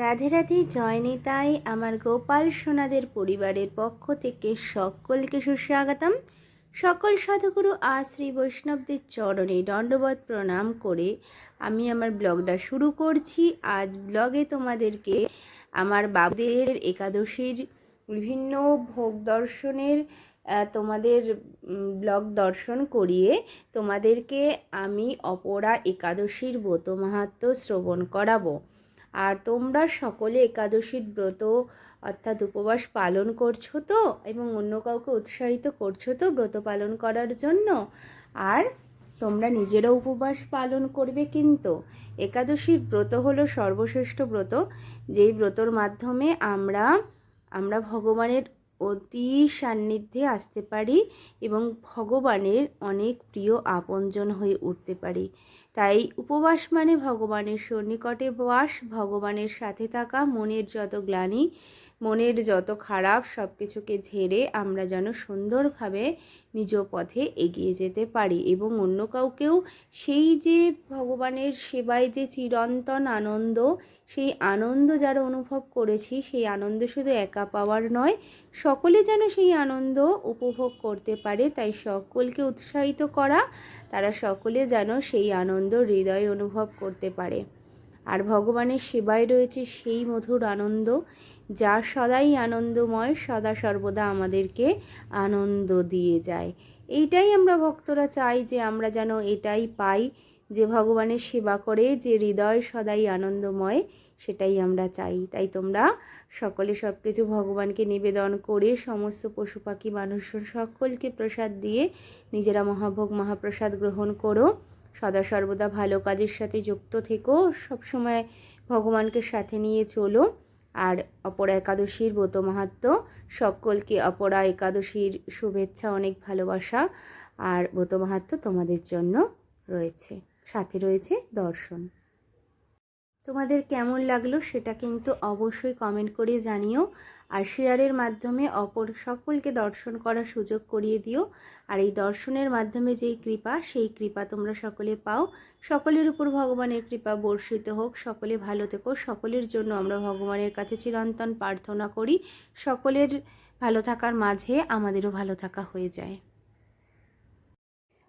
রাধে রাধে, জয় নিতাই আমার গোপাল সোনাদের পরিবারের পক্ষ থেকে সকলকে সুস্বাগতম। সকল সাধুগুরু আর শ্রী বৈষ্ণবদের চরণে দণ্ডবত প্রণাম করে আমি আমার ব্লগটা শুরু করছি। আজ ব্লগে তোমাদেরকে আমার বাবুদের একাদশীর বিভিন্ন ভোগ দর্শনের তোমাদের ব্লগ দর্শন করিয়ে তোমাদেরকে আমি অপরা একাদশীর ব্রত মাহাত্ম্য শ্রবণ করাবো। আর তোমরা সকলে একাদশীর ব্রত অর্থাৎ উপবাস পালন করছ তো এবং অন্য কাউকে উৎসাহিত করছ তো ব্রত পালন করার জন্য? আর তোমরা নিজেরাও উপবাস পালন করবে কিন্তু। একাদশীর ব্রত হলো সর্বশ্রেষ্ঠ ব্রত। যেই ব্রতর মাধ্যমে আমরা আমরা ভগবানের অতি সান্নিধ্যে আসতে পারি এবং ভগবানের অনেক প্রিয় আপনজন হয়ে উঠতে পারি। তাই উপবাস মানে ভগবানের সন্নিকটে বাস ভগবানের সাথে থাকা মনের যত গ্লানি মনের যত খারাপ সব কিছুকে ঝেড়ে আমরা যেন সুন্দরভাবে নিজ পথে এগিয়ে যেতে পারি এবং অন্য কাউকেও সেই যে ভগবানের সেবায় যে চিরন্তন আনন্দ, সেই আনন্দ যারা অনুভব করেছি, সেই আনন্দ শুধু একা পাওয়ার নয়, সকলে যেন সেই আনন্দ উপভোগ করতে পারে। তাই সকলকে উৎসাহিত করা, তারা সকলে যেন সেই আনন্দ হৃদয়ে অনুভব করতে পারে। আর ভগবানের সেবায় রয়েছে সেই মধুর আনন্দ যা সদাই আনন্দময়, সদা সর্বদা আমাদেরকে আনন্দ দিয়ে যায়। এইটাই আমরা ভক্তরা চাই যে আমরা যেন এটাই পাই, যে ভগবানের সেবা করে, যে হৃদয় সদাই আনন্দময়, সেটাই আমরা চাই। তাই তোমরা সকলে সব কিছু ভগবানকে নিবেদন করে, সমস্ত পশু পাখি, মানুষজন সকলকে প্রসাদ দিয়ে নিজেরা মহাভোগ, মহাপ্রসাদ গ্রহণ করো। সদা সর্বদা ভালো কাজের সাথে যুক্ত থেকো। সবসময় ভগবানকে সাথে নিয়ে চলো। আর অপরা একাদশীর ব্রত মাহাত্ম, সকলকে অপরা একাদশীর শুভেচ্ছা, অনেক ভালোবাসা আর ব্রত মাহাত্ম তোমাদের জন্য রয়েছে। সাথে রয়েছে দর্শন। তোমাদের কেমন লাগল সেটা কিন্তু অবশ্যই কমেন্ট করে জানিও। আর শেয়ারের মাধ্যমে অপর সকলকে দর্শন করার সুযোগ করিয়ে দিও। আর এই দর্শনের মাধ্যমে যেই কৃপা, সেই কৃপা তোমরা সকলে পাও। সকলের উপর ভগবানের কৃপা বর্ষিত হোক। সকলে ভালো থেকো। সকলের জন্য আমরা ভগবানের কাছে চিরন্তন প্রার্থনা করি। সকলের ভালো থাকার মাঝে আমাদেরও ভালো থাকা হয়ে যায়।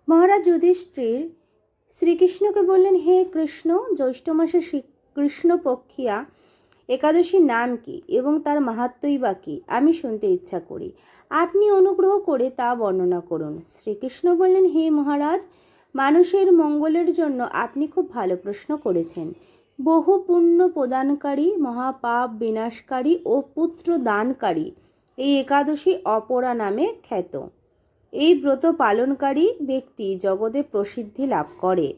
মহারাজ যুধিষ্ঠির শ্রীকৃষ্ণকে বললেন, হে কৃষ্ণ, জ্যৈষ্ঠ মাসে শ্রী- কৃষ্ণপক্ষিয়া একাদশীর নাম কি এবং তার মাহাত্মই বা কী? আমি শুনতে ইচ্ছা করি। আপনি অনুগ্রহ করে তা বর্ণনা করুন। শ্রীকৃষ্ণ বললেন, হে মহারাজ, মানুষের মঙ্গলের জন্য আপনি খুব ভালো প্রশ্ন করেছেন। বহু পুণ্য প্রদানকারী, মহাপাপ বিনাশকারী ও পুত্র দানকারী এই একাদশী অপরা নামে খ্যাত। এই ব্রত পালনকারী ব্যক্তি জগতে প্রসিদ্ধি লাভ করে।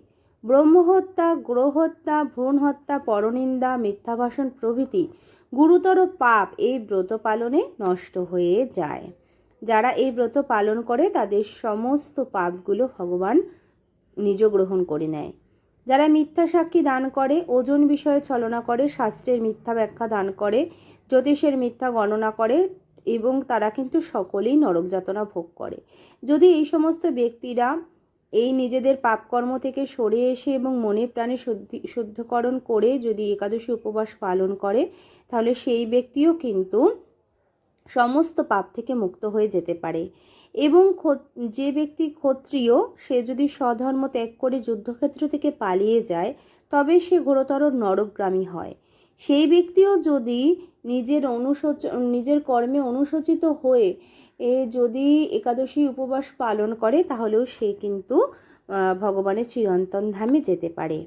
ব্রহ্মহত্যা গ্রহত্যা ভ্রূণ হত্যা পরনিন্দা, মিথ্যাভাষণ প্রভৃতি গুরুতর পাপ এই ব্রত পালনে নষ্ট হয়ে যায়। যারা এই ব্রত পালন করে, তাদের সমস্ত পাপগুলো ভগবান নিজ গ্রহণ করে নেয়। যারা মিথ্যা সাক্ষী দান করে, ওজন বিষয়ে ছলনা করে, শাস্ত্রের মিথ্যা ব্যাখ্যা দান করে, জ্যোতিষের মিথ্যা গণনা করে এবং তারা কিন্তু সকলেই নরক যাতনা ভোগ করে। যদি এই সমস্ত ব্যক্তিরা এই নিজেদের পাপকর্ম থেকে সরে এসে এবং মনে প্রাণে শুদ্ধি, শুদ্ধকরণ করে যদি একাদশী উপবাস পালন করে, তাহলে সেই ব্যক্তিও কিন্তু সমস্ত পাপ থেকে মুক্ত হয়ে যেতে পারে। এবং যে ব্যক্তি ক্ষত্রিয়, সে যদি স্বধর্ম ত্যাগ করে যুদ্ধক্ষেত্র থেকে পালিয়ে যায়, তবে সে ঘোরতর নরকগ্রামী হয়। সেই ব্যক্তিও যদি নিজের অনুশোচ, নিজের কর্মে অনুশোচিত হয়ে এ যদি একাদশী উপবাস পালন করে, তাহলেও সে কিন্তু ভগবানের চিরন্তন ধামে যেতে পারে।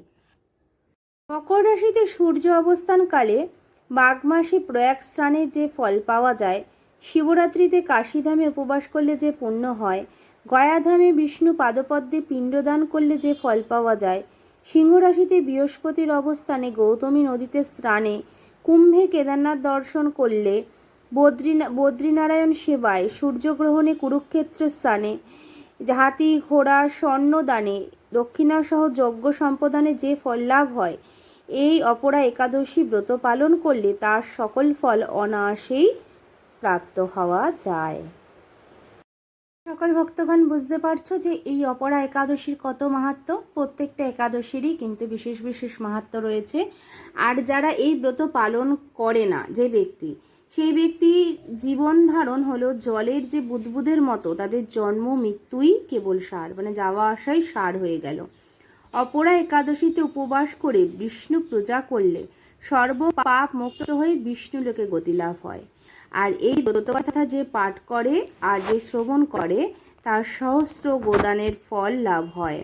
মকর রাশিতে সূর্য অবস্থানকালে মাঘ মাসে প্রয়াগ স্নানে যে ফল পাওয়া যায়, শিবরাত্রিতে কাশীধামে উপবাস করলে যে পুণ্য হয়, গয়াধামে বিষ্ণু পাদপদ্মে পিণ্ডদান করলে যে ফল পাওয়া যায়, সিংহ রাশিতে বৃহস্পতির অবস্থানে গৌতমী নদীতে স্নানে কুম্ভে কেদারনাথ দর্শন করলে বদ্রী বদ্রীনারায়ণ সেবায় সূর্যগ্রহণে কুরুক্ষেত্র স্থানে হাতি ঘোড়া স্বর্ণদানে দক্ষিণাসহ যজ্ঞ সম্পদানে যে ফল লাভ হয়, এই অপরা একাদশী ব্রত পালন করলে তার সকল ফল অনায়াসেই প্রাপ্ত হওয়া যায়। সকল ভক্তগণ বুঝতে পারছ যে এই অপরা একাদশীর কত মাহাত্ম? প্রত্যেকটা একাদশীরই কিন্তু বিশেষ বিশেষ মাহাত্ম রয়েছে। আর যারা এই ব্রত পালন করে না, যে ব্যক্তি, সেই ব্যক্তি জীবন ধারণ হলো জলের যে বুদবুদের মতো, তাদের জন্ম, মৃত্যুই কেবল সার মানে যাওয়া আসাই সার হয়ে গেল। অপরা একাদশীতে উপবাস করে বিষ্ণু পূজা করলে সর্ব পাপ মুক্ত হয়ে বিষ্ণু লোকে গতিলাভ হয়। আর এই ব্রতকথা যে পাঠ করে আর যে শ্রবণ করে, তার সহস্র গোদানের ফল লাভ হয়।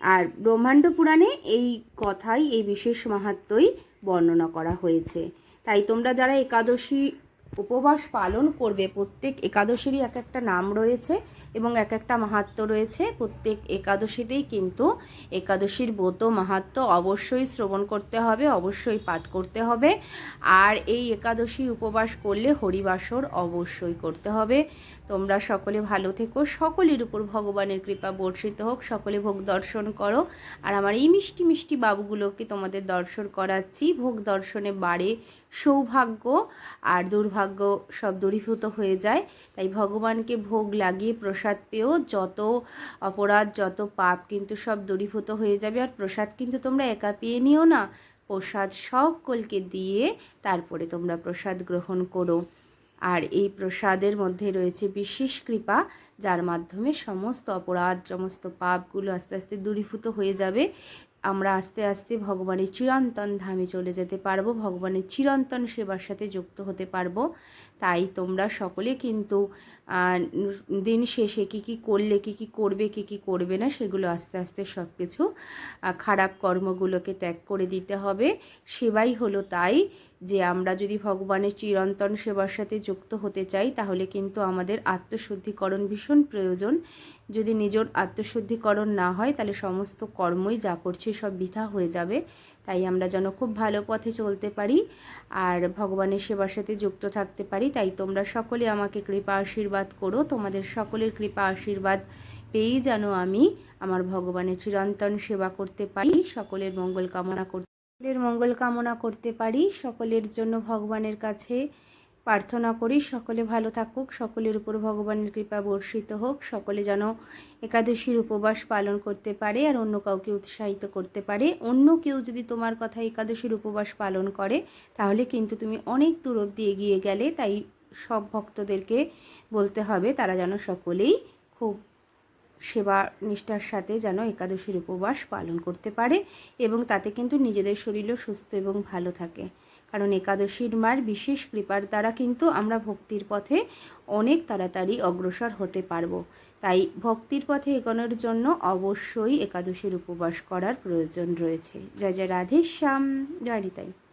আর ব্রহ্মাণ্ড পুরাণে এই কথাই, এই বিশেষ মাহাত্মই বর্ণনা করা হয়েছে। তাই তোমরা যারা একাদশী উপবাস পালন করবে। প্রত্যেক একাদশীরই এক একটা নাম রয়েছে এবং এক একটা মাহাত্ম রয়েছে। প্রত্যেক একাদশীতেই কিন্তু একাদশীর ব্রত, মাহাত্ম অবশ্যই শ্রবণ করতে হবে, অবশ্যই পাঠ করতে হবে। আর এই একাদশী উপবাস করলে হরিবাসর অবশ্যই করতে হবে। তোমরা সকলে ভালো থেকো। সকলের উপর ভগবানের কৃপা বর্ষিত হোক। সকলে ভোগ দর্শন করো। আর আমার এই মিষ্টি মিষ্টি বাবুগুলোকে তোমাদের দর্শন করাচ্ছি। ভোগ দর্শনে বাড়ে সৌভাগ্য আর দুর্ভাগ্য। সব দূরীভূত হয়ে যায়। তাই ভগবানকে ভোগ লাগিয়ে প্রসাদ পেয়েও যত অপরাধ, যত পাপ কিন্তু সব দূরীভূত হয়ে যাবে। আর প্রসাদ কিন্তু তোমরা একা পেয়ে নিও না। প্রসাদ সকলকে দিয়ে তারপরে তোমরা প্রসাদ গ্রহণ করো। আর এই প্রসাদের মধ্যে রয়েছে বিশেষ কৃপা, যার মাধ্যমে সমস্ত অপরাধ, সমস্ত পাপগুলো আস্তে আস্তে দূরীভূত হয়ে যাবে। আমরা আস্তে আস্তে ভগবানের চিরন্তন ধামে চলে যেতে পারব, ভগবানের চিরন্তন সেবার সাথে যুক্ত হতে পারব। তাই তোমরা সকলে কিন্তু দিন শেষে কী কী করলে, কী কী করবে, কী কী করবে না, সেগুলো আস্তে আস্তে সব কিছু খারাপ কর্মগুলোকে ত্যাগ করে দিতে হবে। সেবাই হলো তাই যে আমরা যদি ভগবানের চিরন্তন সেবার সাথে যুক্ত হতে চাই, তাহলে কিন্তু আমাদের আত্মশুদ্ধিকরণ ভীষণ প্রয়োজন। যদি নিজের আত্মশুদ্ধিকরণ না হয়, তাহলে সমস্ত কর্মই যা করছি সব বৃথা হয়ে যাবে। তাই আমরা যেন খুব ভালো পথে চলতে পারি আর ভগবানের সেবার সাথে যুক্ত থাকতে পারি। তাই তোমরা সকলে আমাকে কৃপা আশীর্বাদ করো। তোমাদের সকলের কৃপা আশীর্বাদ পেয়েই যেন আমি আমার ভগবানের চিরন্তন সেবা করতে পারি। সকলের মঙ্গল কামনা করতে সকলের মঙ্গল কামনা করতে পারি, সকলের জন্য ভগবানের কাছে প্রার্থনা করি। সকলে ভালো থাকুক, সকলের উপর ভগবানের কৃপা বর্ষিত হোক। সকলে যেন একাদশীর উপবাস পালন করতে পারে আর অন্য কাউকে উৎসাহিত করতে পারে। অন্য কেউ যদি তোমার কথা একাদশীর উপবাস পালন করে, তাহলে কিন্তু তুমি অনেক দূর অব্দি এগিয়ে গেলে তাই সব ভক্তদেরকে বলতে হবে, তারা যেন সকলেই খুব সেবা নিষ্ঠার সাথে যেন একাদশীর উপবাস পালন করতে পারে এবং তাতে কিন্তু নিজেদের শরীরও সুস্থ এবং ভালো থাকে। কারণ একাদশীর মার বিশেষ কৃপার দ্বারা কিন্তু আমরা ভক্তির পথে অনেক তাড়াতাড়ি অগ্রসর হতে পারব। তাই ভক্তির পথে এগোনোর জন্য অবশ্যই একাদশীর উপবাস করার প্রয়োজন রয়েছে। জয় জয় রাধে শ্যাম। জয়